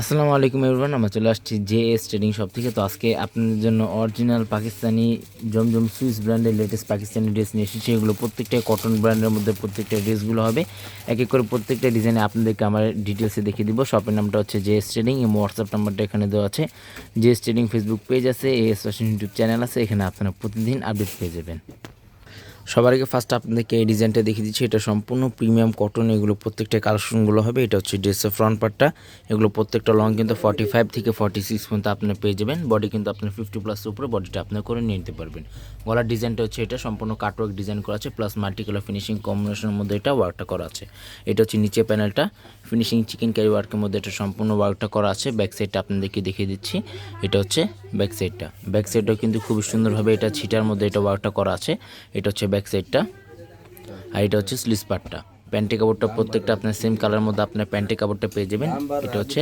আসসালামু আলাইকুম এভরিওয়ান আমরা চলে আসছি জে এস ট্রেডিং শপ থেকে। তো আজকে আপনাদের জন্য অরিজিনাল পাকিস্তানি জমজম সুইস ব্র্যান্ডের লেটেস্ট পাকিস্তানি ড্রেস নিয়ে এসেছি। এগুলো প্রত্যেকটাই কটন ব্র্যান্ডের মধ্যে প্রত্যেকটা ড্রেসগুলো হবে। এক এক করে প্রত্যেকটা ডিজাইনে আপনাদেরকে আমার ডিটেলসে দেখিয়ে দিব। শপের নামটা হচ্ছে জে এস ট্রেডিং এবং হোয়াটসঅ্যাপ নাম্বারটা এখানে দেওয়া আছে। J S trading Facebook page আছে এস ফ্যাশন ইউটিউব চ্যানেল আছে। এখানে আপনারা প্রতিদিন আপডেট পেয়ে যাবেন। সবার আগে ফার্স্ট আপনাদেরকে এই ডিজাইনটা দেখিয়ে দিচ্ছি। এটা সম্পূর্ণ প্রিমিয়াম কটন এগুলো প্রত্যেকটা কালেকশনগুলো হবে। এটা হচ্ছে ড্রেসের ফ্রন্ট পার্টটা এগুলো প্রত্যেকটা লং কিন্তু ফর্টি ফাইভ থেকে ফর্টি সিক্স পর্যন্ত আপনার পেয়ে যাবেন। বডি কিন্তু আপনার ফিফটি প্লাস উপরে বডিটা আপনার করে নিয়ে নিতে পারবেন। গলার ডিজাইনটা হচ্ছে এটা। সম্পূর্ণ কাটওয়ার্ক ডিজাইন করা আছে। প্লাস মাল্টি কালার ফিনিশিং কম্বিনেশনের মধ্যে এটা ওয়ার্কটা করা আছে। এটা হচ্ছে নিচে প্যানেলটা ফিনিশিং চিকেন ক্যারি ওয়ার্কের মধ্যে এটা সম্পূর্ণ ওয়ার্কটা করা আছে। ব্যাক সাইডটা আপনাদেরকে দেখিয়ে দিচ্ছি। এটা হচ্ছে ব্যাক সাইডটা ব্যাক সাইডটাও কিন্তু খুবই সুন্দরভাবে এটা ছিটার মধ্যে এটা ওয়ার্কটা করা আছে। এটা হচ্ছে ব্যাক সাইডটা আর এটা হচ্ছে স্লিস পার্টটা প্যান্টি কাপড়টা প্রত্যেকটা আপনার সেম কালার মধ্যে আপনার প্যান্টি কাপড়টা পেয়ে যাবেন। এটা হচ্ছে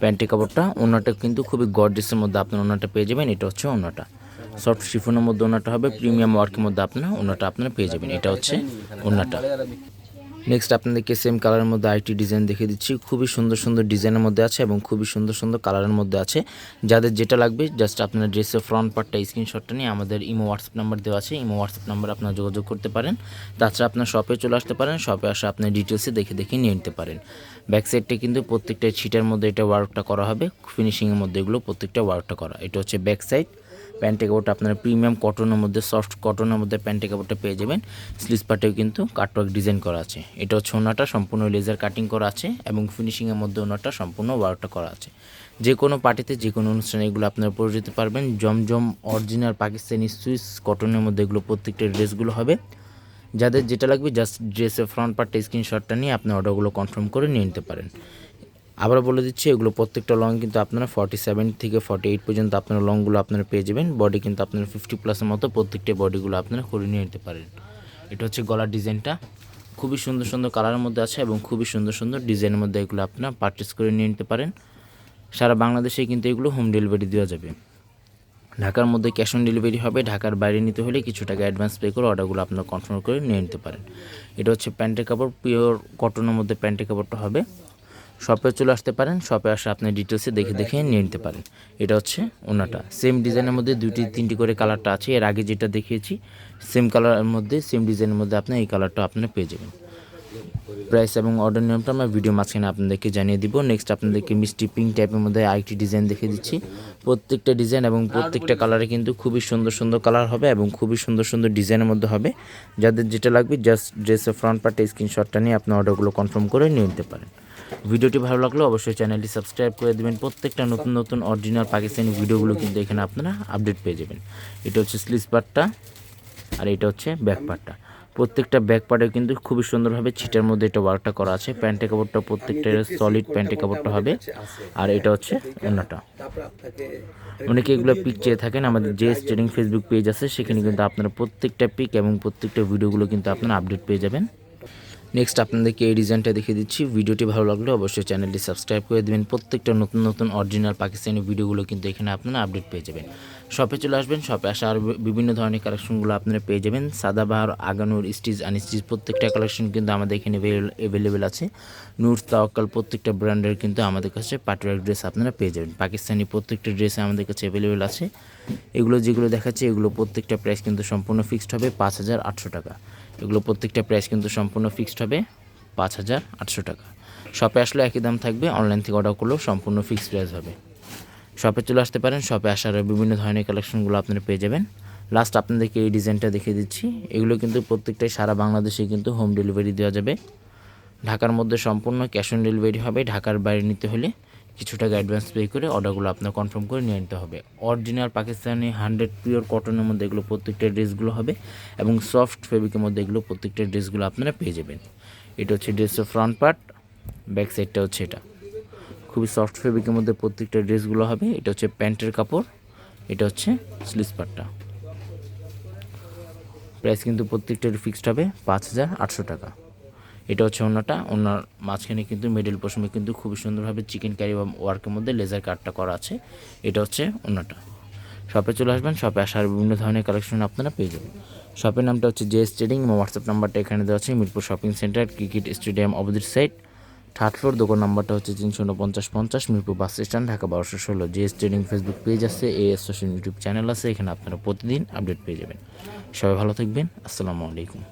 প্যান্টি কাপড়টা। ওনাটা কিন্তু খুবই গর্জেসের মধ্যে আপনার ওনাটা পেয়ে যাবেন। এটা হচ্ছে ওনাটা। সফট শিফনের মধ্যে ওনাটা হবে। প্রিমিয়াম ওয়ার্কের মধ্যে আপনার ওনাটা আপনারা পেয়ে যাবেন। এটা হচ্ছে ওনাটা। নেক্সট আপনাদেরকে সেম কালারের মধ্যে আরেকটি ডিজাইন দেখিয়ে দিচ্ছি। খুবই সুন্দর সুন্দর ডিজাইনের মধ্যে আছে এবং খুবই সুন্দর সুন্দর কালারের মধ্যে আছে। যাদের যেটা লাগবে জাস্ট আপনার ড্রেসের ফ্রন্ট পার্টটা স্ক্রিনশটটা নিয়ে আমাদের ইমো হোয়াটসঅ্যাপ নাম্বার দেওয়া আছে। ইমো হোয়াটসঅ্যাপ নাম্বার আপনারা যোগাযোগ করতে পারেন। তাছাড়া আপনার শপে চলে আসতে পারেন। শপে আসে আপনার ডিটেলসে দেখে দেখে নিয়ে নিতে পারেন। ব্যাক সাইডটা কিন্তু প্রত্যেকটা ছিটের মধ্যে এটা ওয়ার্কটা করা হবে। ফিনিশিংয়ের মধ্যে এগুলো প্রত্যেকটা ওয়ার্কটা করা। এটা হচ্ছে ব্যাক সাইড প্যান্টি কাপড়টা আপনারা প্রিমিয়াম কটনের মধ্যে, সফট কটনের মধ্যে প্যান্টি কাপড়টা পেয়ে যাবেন। স্লিস পার্টেও কিন্তু কাটওয়ার্ক ডিজাইন করা আছে। এটা হচ্ছে ওনাটা, সম্পূর্ণ লেজার কাটিং করা আছে এবং ফিনিশিংয়ের মধ্যে ওনাটা সম্পূর্ণ ওয়ার্কটা করা আছে। যে কোনো পার্টিতে, যে কোনো অনুষ্ঠানে এগুলো আপনারা পরে যেতে পারবেন। জমজম অরিজিনাল পাকিস্তানি সুইস কটনের মধ্যে এগুলো প্রত্যেকটা ড্রেসগুলো হবে। যাদের যেটা লাগবে জাস্ট ড্রেসের ফ্রন্ট পার্টটা স্ক্রিনশটটা নিয়ে আপনি অর্ডারগুলো কনফার্ম করে নিয়ে নিতে পারেন। আবার বলে দিচ্ছি, এগুলো প্রত্যেকটা লং কিন্তু আপনারা ফর্টি সেভেন থেকে ফর্টি এইট পর্যন্ত আপনারা লংগুলো আপনারা পেয়ে যাবেন। বডি কিন্তু আপনারা ফিফটি প্লাসের মতো প্রত্যেকটা বডিগুলো আপনারা করে নিয়ে নিতে পারেন। এটা হচ্ছে গলার ডিজাইনটা খুবই সুন্দর সুন্দর কালারের মধ্যে আছে এবং খুবই সুন্দর সুন্দর ডিজাইনের মধ্যে এগুলো আপনারা পারচেস করে নিয়ে নিতে পারেন। সারা বাংলাদেশে কিন্তু এগুলো হোম ডেলিভারি দেওয়া যাবে। ঢাকার মধ্যে ক্যাশ অন ডেলিভারি হবে, ঢাকার বাইরে নিতে হলে কিছু টাকা অ্যাডভান্স পে করে অর্ডারগুলো আপনারা কনফার্ম করে নিয়ে নিতে পারেন। এটা হচ্ছে প্যান্টের কাপড় পিওর কটনের মধ্যে প্যান্টের কাপড়টা হবে। শপে চলে আসতে পারেন শপে আসে আপনি ডিটেলসে দেখে দেখে নিয়ে নিতে পারেন। এটা হচ্ছে ওনাটা। সেম ডিজাইনের মধ্যে দুটি তিনটি করে কালারটা আছে। এর আগে যেটা দেখিয়েছি সেম কালারের মধ্যে সেম ডিজাইনের মধ্যে আপনি এই কালারটা আপনি পেয়ে যাবেন। প্রাইস এবং অর্ডার নিয়মটা আমরা ভিডিও মাঝখানে আপনাদেরকে জানিয়ে দিব। নেক্সট আপনাদেরকে মিষ্টি পিঙ্ক টাইপের মধ্যে আরেকটি ডিজাইন দেখে দিচ্ছি। প্রত্যেকটা ডিজাইন এবং প্রত্যেকটা কালারে কিন্তু খুবই সুন্দর সুন্দর কালার হবে এবং খুবই সুন্দর সুন্দর ডিজাইনের মধ্যে হবে। যাদের যেটা লাগবে জাস্ট ড্রেসের ফ্রন্ট পার্টে স্ক্রিনশটটা নিয়ে আপনি অর্ডারগুলো কনফার্ম করে নিয়ে নিতে পারেন। ভিডিওটি ভালো লাগলে অবশ্যই চ্যানেলটি সাবস্ক্রাইব করে দেবেন। প্রত্যেকটা নতুন নতুন অরিজিনাল পাকিস্তানি ভিডিওগুলো কিন্তু এখানে আপনারা আপডেট পেয়ে যাবেন। এটা হচ্ছে স্লিস পার্টটা আর এটা হচ্ছে ব্যাক পার্টটা প্রত্যেকটা ব্যাক পার্টে কিন্তু খুবই সুন্দরভাবে ছিটার মধ্যে এটা ওয়ার্কটা করা আছে। প্যান্টের কাপড়টা প্রত্যেকটা সলিড প্যান্টের কাপড়টা হবে। আর এটা হচ্ছে অন্যটা অনেকে এগুলো পিক চেয়ে থাকেন। আমাদের যে ট্রেডিং ফেসবুক পেজ আছে। সেখানে কিন্তু আপনারা প্রত্যেকটা পিক এবং প্রত্যেকটা ভিডিওগুলো কিন্তু আপনারা আপডেট পেয়ে যাবেন। নেক্সট আপনাদেরকে এই ডিজাইনটা দেখিয়ে দিচ্ছি। ভিডিওটি ভালো লাগলে অবশ্যই চ্যানেলটি সাবস্ক্রাইব করে দেবেন। প্রত্যেকটা নতুন নতুন অরিজিনাল পাকিস্তানি ভিডিওগুলো কিন্তু এখানে আপনারা আপডেট পেয়ে যাবেন। শপে চলে আসবেন শপে আসা আর বিভিন্ন ধরনের কালেকশনগুলো আপনারা পেয়ে যাবেন। সাদাবাহার, আগানুর, স্টিচ, আনস্টিচ প্রত্যেকটা কালেকশন কিন্তু আমাদের এখানে অ্যাভেলেবেল আছে। নূর, তাওয়াক্কাল প্রত্যেকটা ব্র্যান্ডের কিন্তু আমাদের কাছে পাটওয়ার ড্রেস আপনারা পেয়ে যাবেন। পাকিস্তানি প্রত্যেকটা ড্রেস আমাদের কাছে অ্যাভেলেবেল আছে। এগুলো যেগুলো দেখাচ্ছে, এগুলো প্রত্যেকটা প্রাইস কিন্তু সম্পূর্ণ ফিক্সড হবে পাঁচ হাজার আটশো টাকা। এগুলো প্রত্যেকটা প্রাইস কিন্তু সম্পূর্ণ ফিক্সড হবে পাঁচ হাজার আটশো টাকা। শপে আসলে একই দাম থাকবে অনলাইন থেকে অর্ডার করলেও সম্পূর্ণ ফিক্সড প্রাইস হবে। শপে চলে আসতে পারেন শপে আসার বিভিন্ন ধরনের কালেকশনগুলো আপনারা পেয়ে যাবেন। লাস্ট আপনাদেরকে এই ডিজাইনটা দেখিয়ে দিচ্ছি। এগুলো কিন্তু প্রত্যেকটাই সারা বাংলাদেশে কিন্তু হোম ডেলিভারি দেওয়া যাবে। ঢাকার মধ্যে সম্পূর্ণ ক্যাশ অন ডেলিভারি হবে, ঢাকার বাইরে নিতে হলে। কিছু টাকা অ্যাডভান্স পে করে অর্ডারগুলো আপনার কনফার্ম করে নিয়ে নিতে হবে। অরিজিনাল পাকিস্তানি হান্ড্রেড পিওর কটনের মধ্যে এগুলো প্রত্যেকটা ড্রেসগুলো হবে এবং সফট ফেব্রিকের মধ্যে এগুলো প্রত্যেকটা ড্রেসগুলো আপনারা পেয়ে যাবেন। এটা হচ্ছে ড্রেসের ফ্রন্ট পার্ট ব্যাক সাইডটা হচ্ছে এটা। খুবই সফট ফেব্রিকের মধ্যে প্রত্যেকটা ড্রেসগুলো হবে। এটা হচ্ছে প্যান্টের কাপড়, এটা হচ্ছে স্লিস পার্টটা প্রাইস কিন্তু প্রত্যেকটার ফিক্সড হবে পাঁচ হাজার আটশো টাকা। এটা হচ্ছে অন্যটা। অন্যার মাঝখানে কিন্তু মিডল পোশমে কিন্তু খুবই সুন্দরভাবে চিকেন কারি বা ওয়ার্কের মধ্যে লেজার কাটটা করা আছে। এটা হচ্ছে অন্যটা। শপে চলে আসবেন শপে আসার বিভিন্ন ধরনের কালেকশন আপনারা পেয়ে যাবেন। শপের নামটা হচ্ছে জে ট্রেডিং এবং হোয়াটসঅ্যাপ নাম্বারটা এখানে দেওয়া আছে, Mirpur shopping centre cricket stadium opposite side third floor দোকান নাম্বারটা হচ্ছে তিনশো উনপঞ্চাশ পঞ্চাশ, মিরপুর বাস স্ট্যান্ড ঢাকা বারোশো ষোলো। জিএস ট্রেডিং ফেসবুক পেজ আছে A S social YouTube channel আছে, এখানে আপনারা প্রতিদিন আপডেট পেয়ে যাবেন। সবাই ভালো থাকবেন, আসসালামু আলাইকুম।